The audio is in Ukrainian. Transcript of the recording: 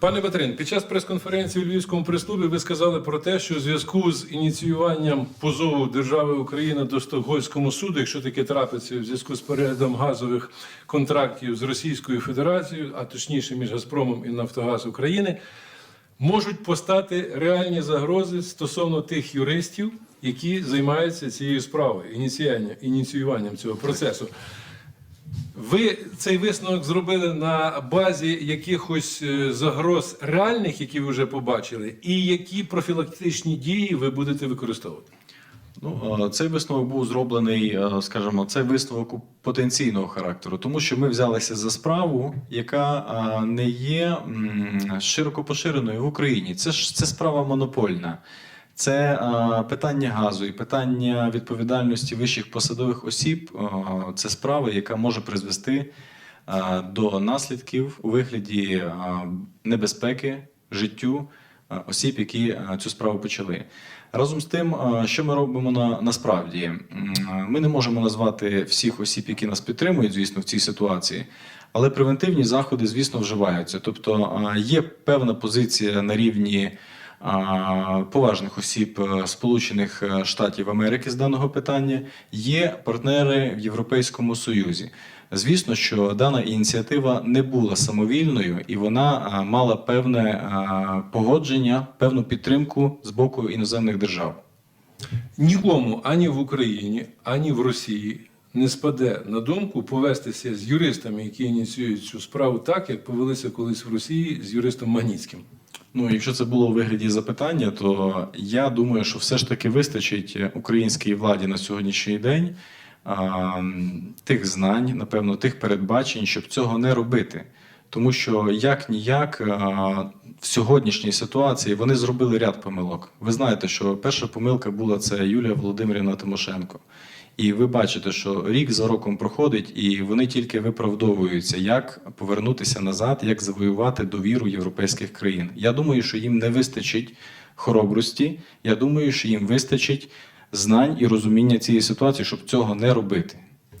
Пане Батрин, під час прес-конференції у Львівському прес-клубі ви сказали про те, що у зв'язку з ініціюванням позову держави Україна до Стокгольмському суду, якщо таке трапиться в зв'язку з переглядом газових контрактів з Російською Федерацією, а точніше між Газпромом і Нафтогаз України, можуть постати реальні загрози стосовно тих юристів, які займаються цією справою, ініціюванням цього процесу. Ви цей висновок зробили на базі якихось е, загроз реальних, які ви вже побачили, і які профілактичні дії ви будете використовувати? Ну, е, цей висновок був зроблений, е, скажімо, це висновок потенційного характеру, тому що ми взялися за справу, яка не є широко поширеною в Україні. Це ж це справа монопольна. Це е, питання газу і питання відповідальності вищих посадових осіб. е, Це справа, яка може призвести е, до наслідків у вигляді е, небезпеки життю е, осіб, які е, цю справу почали. Разом з тим, що ми робимо на, насправді, ми не можемо назвати всіх осіб, які нас підтримують, звісно, в цій ситуації. Але превентивні заходи, звісно, вживаються. Тобто є певна позиція на рівні а, поважних осіб е, Сполучених е, Штатів Америки з даного питання, є партнери в Європейському Союзі. Звісно, що дана ініціатива не була самовільною і вона мала певне погодження, певну підтримку з боку іноземних держав. Нікому ані в Україні, ані в Росії не спаде на думку повестися з юристами, які ініціюють цю справу, так як повелися колись в Росії з юристом Магніцьким. Ну, якщо це було у вигляді запитання, то я думаю, що все ж таки вистачить українській владі на сьогоднішній день а, тих знань, напевно, тих передбачень, щоб цього не робити. Тому що як ніяк в сьогоднішній ситуації вони зробили ряд помилок. Ви знаєте, що перша помилка була це Юлія Володимирівна Тимошенко. І ви бачите, що рік за роком проходить, і вони тільки виправдовуються, як повернутися назад, як завоювати довіру європейських країн. Я думаю, що їм не вистачить хоробрості. Я думаю, що їм вистачить знань і розуміння цієї ситуації, щоб цього не робити.